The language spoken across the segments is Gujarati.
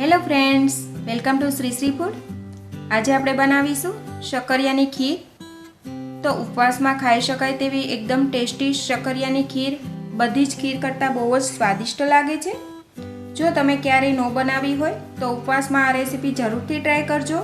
Hello friends welcome to Shri Shri food આજે આપણે બનાવીશું શક્કરિયાની ખીર. તો ઉપવાસમાં ખાઈ શકાય તેવી એકદમ ટેસ્ટી શક્કરિયાની ખીર. બધી જ ખીર કરતાં બહુ જ સ્વાદિષ્ટ લાગે છે. જો તમે ક્યારેય ન બનાવી હોય, તો ઉપવાસમાં આ રેસીપી જરૂરથી ટ્રાય કરજો.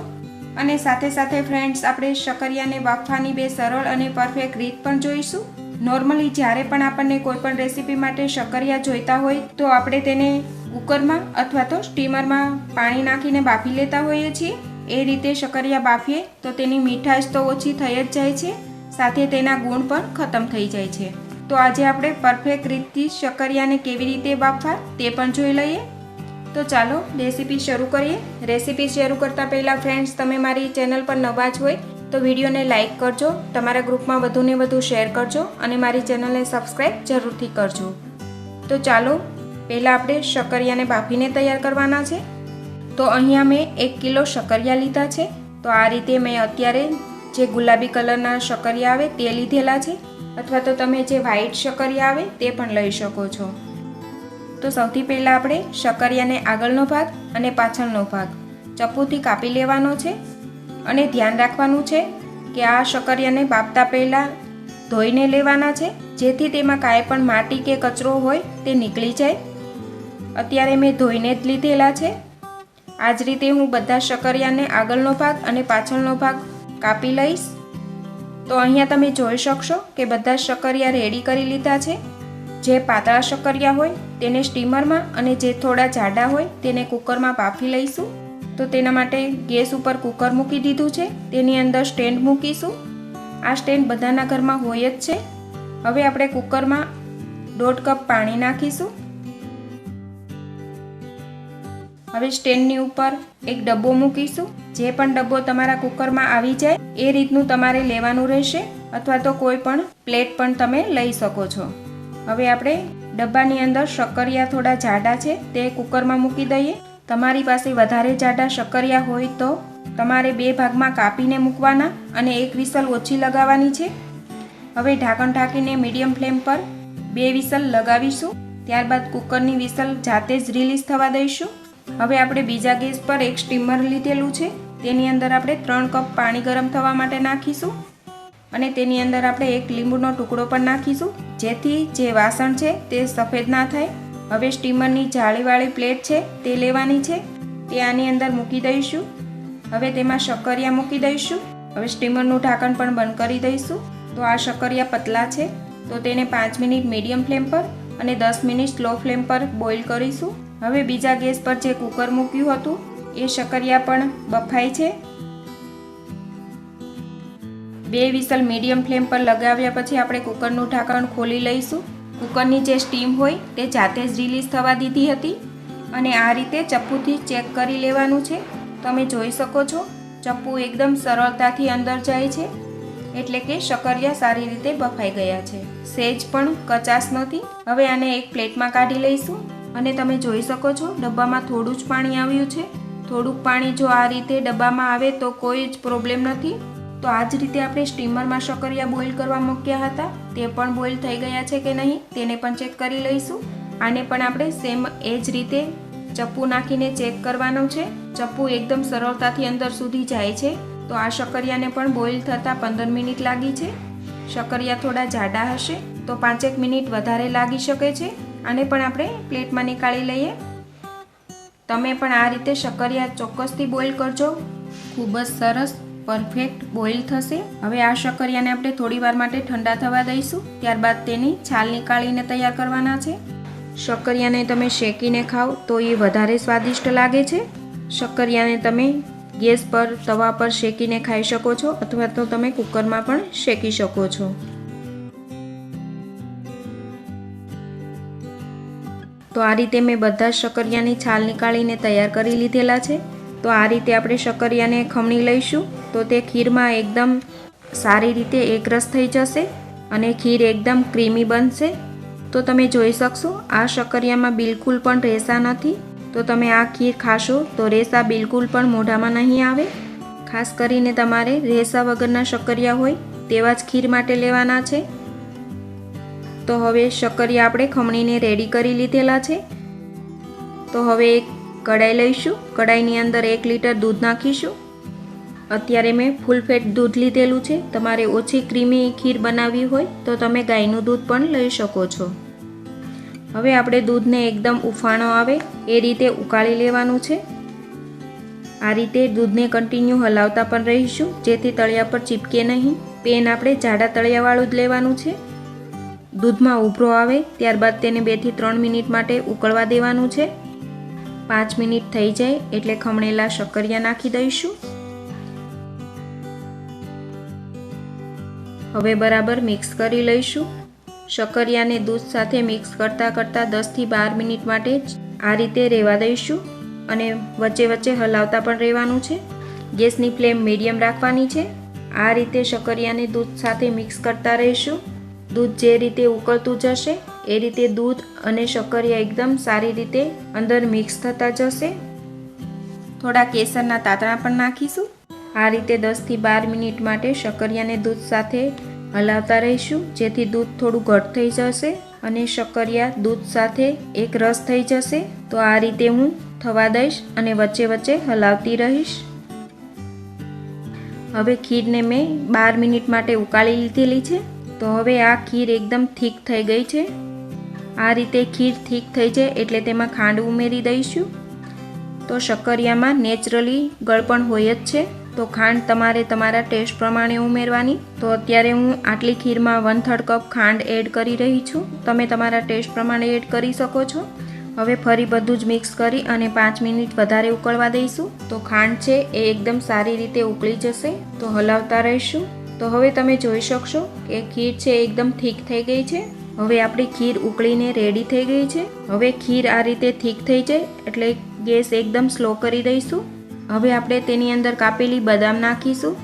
અને સાથે સાથે ફ્રેન્ડ્સ આપણે શક્કરિયાને બાફવાની બે સરળ અને પરફેક્ટ રીત પણ જોઈશું. નોર્મલી જ્યારે પણ આપણને કોઈપણ રેસીપી માટે શક્કરિયા જોઈતા હોય, તો આપણે તેને કુકરમાં અથવા તો સ્ટીમરમાં પાણી નાખીને બાફી લેતા હોઈએ છીએ. એ રીતે શક્કરિયા બાફીએ તો તેની મીઠાશ તો ઓછી થઈ જ જાય છે. સાથે તેના ગુણ પણ ખતમ થઈ જાય છે. તો આજે આપણે પરફેક્ટ રીતથી શક્કરિયાને કેવી રીતે બાફવા તે પણ જોઈ લઈએ. તો ચાલો રેસીપી શરૂ કરીએ. રેસીપી શરૂ કરતાં પહેલાં ફ્રેન્ડ્સ, તમે મારી ચેનલ પર નવા જ હોય તો વિડીયોને લાઇક કરજો, તમારા ગ્રુપમાં વધુને વધુ શેર કરજો અને મારી ચેનલને સબસ્ક્રાઈબ જરૂરથી કરજો. તો ચાલો પહેલાં આપણે શક્કરિયાને બાફીને તૈયાર કરવાના છે. તો અહીંયા મેં એક કિલો શક્કરિયા લીધા છે. તો આ રીતે મેં અત્યારે જે ગુલાબી કલરના શક્કરિયા આવે તે લીધેલા છે. અથવા તો તમે જે વ્હાઈટ શક્કરિયા આવે તે પણ લઈ શકો છો. તો સૌથી પહેલાં આપણે શક્કરિયાને આગળનો ભાગ અને પાછળનો ભાગ ચપ્પુથી કાપી લેવાનો છે. અને ધ્યાન રાખવાનું છે કે આ શક્કરિયાને બાફતા પહેલાં ધોઈને લેવાના છે. જેથી તેમાં કાંઈ પણ માટી કે કચરો હોય તે નીકળી જાય. અત્યારે મેં ધોઈને જ લીધેલા છે. આ જ રીતે હું બધા શક્કરિયાને આગળનો ભાગ અને પાછળનો ભાગ કાપી લઈશ. તો અહીંયા તમે જોઈ શકશો કે બધા શક્કરિયા રેડી કરી લીધા છે. જે પાતળા શક્કરિયા હોય તેને સ્ટીમરમાં અને જે થોડા જાડા હોય તેને કુકરમાં બાફી લઈશું. તો તેના માટે ગેસ ઉપર કુકર મૂકી દીધું છે. તેની અંદર સ્ટેન્ડ મૂકીશું. આ સ્ટેન્ડ બધાના ઘરમાં હોય જ છે. હવે આપણે કુકરમાં દોઢ કપ પાણી નાખીશું. હવે સ્ટેન્ડની ઉપર એક ડબ્બો મૂકીશું. જે પણ ડબ્બો તમારા કુકરમાં આવી જાય, એ રીતનું તમારે લેવાનું રહેશે અથવા તો કોઈ પણ પ્લેટ પણ તમે લઈ શકો છો. હવે આપણે ડબ્બાની અંદર શક્કરિયા થોડા જાડા છે, તે કુકરમાં મૂકી દઈએ. તમારી પાસે વધારે જાડા શક્કરિયા હોય તો તમારે બે ભાગમાં કાપીને મૂકવાના અને એક વિસલ ઓછી લગાવવાની છે. હવે ઢાંકણ ઢાંકીને મીડિયમ ફ્લેમ પર બે વિસલ લગાવીશું. ત્યારબાદ કુકરની વિસલ જાતે જ રિલીઝ થવા દઈશું. હવે આપણે બીજા ગેસ પર એક સ્ટીમર લીધેલું છે. તેની અંદર આપણે ત્રણ કપ પાણી ગરમ થવા માટે નાખીશું અને તેની અંદર આપણે એક લીંબુનો ટુકડો પણ નાખીશું. જેથી જે વાસણ છે તે સફેદ ના થાય. હવે સ્ટીમરની જાળીવાળી પ્લેટ છે તે લેવાની છે. તે આની અંદર મૂકી દઈશું. હવે તેમાં શક્કરિયા મૂકી દઈશું. હવે સ્ટીમરનું ઢાંકણ પણ બંધ કરી દઈશું. તો આ શક્કરિયા પતલા છે. તો તેને પાંચ મિનિટ મીડિયમ ફ્લેમ પર અને દસ મિનિટ સ્લો ફ્લેમ પર બોઇલ કરીશું. હવે બીજા ગેસ પર જે કુકર મૂક્યું હતું, એ શક્કરિયા પણ બફાય છે. બે વિસલ મીડિયમ ફ્લેમ પર લગાવ્યા પછી આપણે કુકરનું ઢાંકણ ખોલી લઈશું. કુકરની જે સ્ટીમ હોય, તે જાતે જ રિલીઝ થવા દીધી હતી અને આ રીતે ચપ્પુથી ચેક કરી લેવાનું છે. તમે જોઈ શકો છો, ચપ્પુ એકદમ સરળતાથી અંદર જાય છે, એટલે કે શક્કરિયા સારી રીતે બફાઈ ગયા છે. સેજ પણ કચાશ નથી. હવે આને એક પ્લેટમાં કાઢી લઈશું. અને તમે જોઈ શકો છો, ડબ્બામાં થોડું જ પાણી આવ્યું છે. થોડુંક પાણી જો આ રીતે ડબ્બામાં આવે તો કોઈ જ પ્રોબ્લેમ નથી. તો આ જ રીતે આપણે સ્ટીમરમાં શક્કરિયા બોઇલ કરવા મૂક્યા હતા. તે પણ બોઇલ થઈ ગયા છે કે નહીં, તેને પણ ચેક કરી લઈશું. આને પણ આપણે સેમ એ જ રીતે ચપ્પુ નાખીને ચેક કરવાનું છે. ચપ્પુ એકદમ સરળતાથી અંદર સુધી જાય છે. તો આ શક્કરિયાને પણ બોઇલ થતાં પંદર મિનિટ લાગી છે. શક્કરિયા થોડા જાડા હશે, તો પાંચેક મિનિટ વધારે લાગી શકે છે. આને પણ આપણે પ્લેટમાં નીકાળી લઈએ. તમે પણ આ રીતે શક્કરિયા ચોક્કસથી બોઇલ કરજો. ખૂબ જ સરસ, પરફેક્ટ બોઇલ થશે. હવે આ શક્કરિયાને આપણે થોડી વાર માટે ઠંડા થવા દઈશું. ત્યારબાદ તેની છાલ નીકાળીને તૈયાર કરવાના છે. શક્કરિયાને તમે શેકીને ખાઓ તો એ વધારે સ્વાદિષ્ટ લાગે છે. શક્કરિયાને તમે ગેસ પર, તવા પર શેકીને ખાઈ શકો છો અથવા તો તમે કુકરમાં પણ શેકી શકો છો. તો આ રીતે મેં બધા શક્કરિયાની છાલ નીકાળીને તૈયાર કરી લીધેલા છે. તો આ રીતે આપણે શક્કરિયાને ખમણી લઈશું. તો તે ખીરમાં એકદમ સારી રીતે એકરસ થઈ જશે અને ખીર એકદમ ક્રીમી બનશે. તો તમે જોઈ શકશો, આ શક્કરિયામાં બિલકુલ પણ રેસા નથી. તો તમે આ ખીર ખાશો તો રેસા બિલકુલ પણ મોઢામાં નહીં આવે. ખાસ કરીને તમારે રેસા વગરના શક્કરિયા હોય તેવા જ ખીર માટે લેવાના છે. તો હવે શક્કરિયા આપણે ખમણીને રેડી કરી લીધેલા છે. તો હવે એક કડાઈ લઈશું. કડાઈની અંદર એક લીટર દૂધ નાખીશું. અત્યારે મેં ફૂલ ફેટ દૂધ લીધેલું છે. તમારે ઓછી ક્રીમી ખીર બનાવવી હોય તો તમે ગાયનું દૂધ પણ લઈ શકો છો. હવે આપણે દૂધને એકદમ ઉફાણો આવે એ રીતે ઉકાળી લેવાનું છે. આ રીતે દૂધને કન્ટિન્યુ હલાવતા પણ રહીશું. જેથી તળિયા પર ચીપકે નહીં. પેન આપણે જાડા તળિયાવાળું જ લેવાનું છે. દૂધમાં ઉભરો આવે, ત્યારબાદ તેને બેથી ત્રણ મિનિટ માટે ઉકળવા દેવાનું છે. પાંચ મિનિટ થઈ જાય એટલે ખમણેલા શક્કરિયા નાખી દઈશું. હવે બરાબર મિક્સ કરી લઈશું. શક્કરિયાને દૂધ સાથે મિક્સ કરતાં કરતાં દસથી બાર મિનિટ માટે આ રીતે રહેવા દઈશું અને વચ્ચે વચ્ચે હલાવતા પણ રહેવાનું છે. ગેસની ફ્લેમ મીડિયમ રાખવાની છે. આ રીતે શક્કરિયાને દૂધ સાથે મિક્સ કરતા રહીશું. દૂધ જે રીતે ઉકળતું જશે, એ રીતે દૂધ અને શક્કરિયા એકદમ સારી રીતે અંદર મિક્સ થતા જશે. થોડા કેસરના તાતણા પણ નાખીશું. આ રીતે દસથી બાર મિનિટ માટે શક્કરિયાને દૂધ સાથે હલાવતા રહીશું, જેથી દૂધ થોડું ઘટ થઈ જશે અને શક્કરિયા દૂધ સાથે એક રસ થઈ જશે. તો આ રીતે હું થવા દઈશ અને વચ્ચે વચ્ચે હલાવતી રહીશ. હવે ખીરને મેં બાર મિનિટ માટે ઉકાળી લીધેલી છે. તો હવે આ ખીર એકદમ થીક થઈ ગઈ છે. આ રીતે ખીર થીક થઈ જાય એટલે તેમાં ખાંડ ઉમેરી દઈશું. તો શક્કરિયામાં નેચરલી ગળપણ હોય જ છે. તો ખાંડ તમારે તમારા ટેસ્ટ પ્રમાણે ઉમેરવાની. તો અત્યારે હું આટલી ખીરમાં વન થર્ડ કપ ખાંડ એડ કરી રહી છું. તમે તમારા ટેસ્ટ પ્રમાણે એડ કરી શકો છો. હવે ફરી બધું જ મિક્સ કરી અને પાંચ મિનિટ વધારે ઉકળવા દઈશું. તો ખાંડ છે એ એકદમ સારી રીતે ઉકળી જશે. તો હલાવતા રહીશું. તો હવે તમે જોઈ શકશો કે ખીર છે એકદમ થીક થઈ ગઈ છે. હવે આપણી ખીર ઉકળીને રેડી થઈ ગઈ છે. હવે ખીર આ રીતે થીક થઈ જાય એટલે ગેસ એકદમ સ્લો કરી દઈશું. હવે આપણે તેની અંદર કાપેલી બદામ નાખીશું.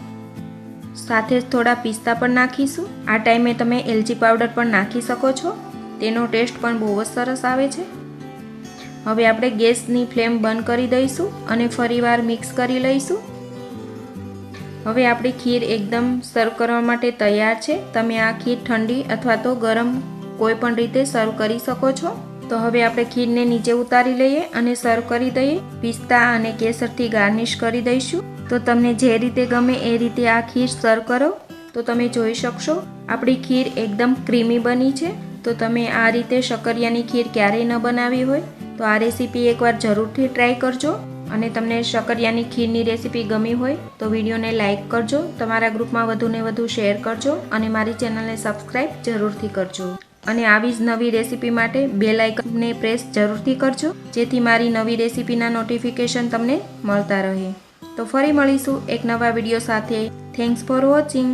સાથે જ થોડા પિસ્તા પણ નાખીશું. આ ટાઈમે તમે એલચી પાવડર પણ નાખી શકો છો. તેનો ટેસ્ટ પણ બહુ જ સરસ આવે છે. હવે આપણે ગેસની ફ્લેમ બંધ કરી દઈશું અને ફરીવાર મિક્સ કરી લઈશું. હવે આપણી ખીર એકદમ સર્વ કરવા માટે તૈયાર છે. તમે આ ખીર ઠંડી અથવા તો ગરમ કોઈ પણ રીતે સર્વ કરી શકો છો. તો હવે આપણે ખીરને નીચે ઉતારી લઈએ અને સર્વ કરી દઈએ. પિસ્તા અને કેસરથી ગાર્નિશ કરી દઈશું. તો તમને જે રીતે ગમે એ રીતે આ ખીર સર્વ કરો. તો તમે જોઈ શકશો, આપણી ખીર એકદમ ક્રીમી બની છે. તો તમે આ રીતે શક્કરિયાની ખીર ક્યારેય ન બનાવી હોય. તો આ રેસીપી એકવાર જરૂરથી ટ્રાય કરજો. અને તમને શક્કરિયાની ખીરની રેસીપી ગમી હોય તો વિડીયોને લાઇક કરજો, તમારા ગ્રુપમાં વધુને વધુ શેર કરજો અને મારી ચેનલને સબસ્ક્રાઈબ જરૂરથી કરજો. અને આવી જ નવી રેસીપી માટે બે આઇકનને પ્રેસ જરૂરથી કરજો, જેથી મારી નવી રેસીપીના નોટિફિકેશન તમને મળતા રહે. તો ફરી મળીશું એક નવા વીડિયો સાથે. Thanks for watching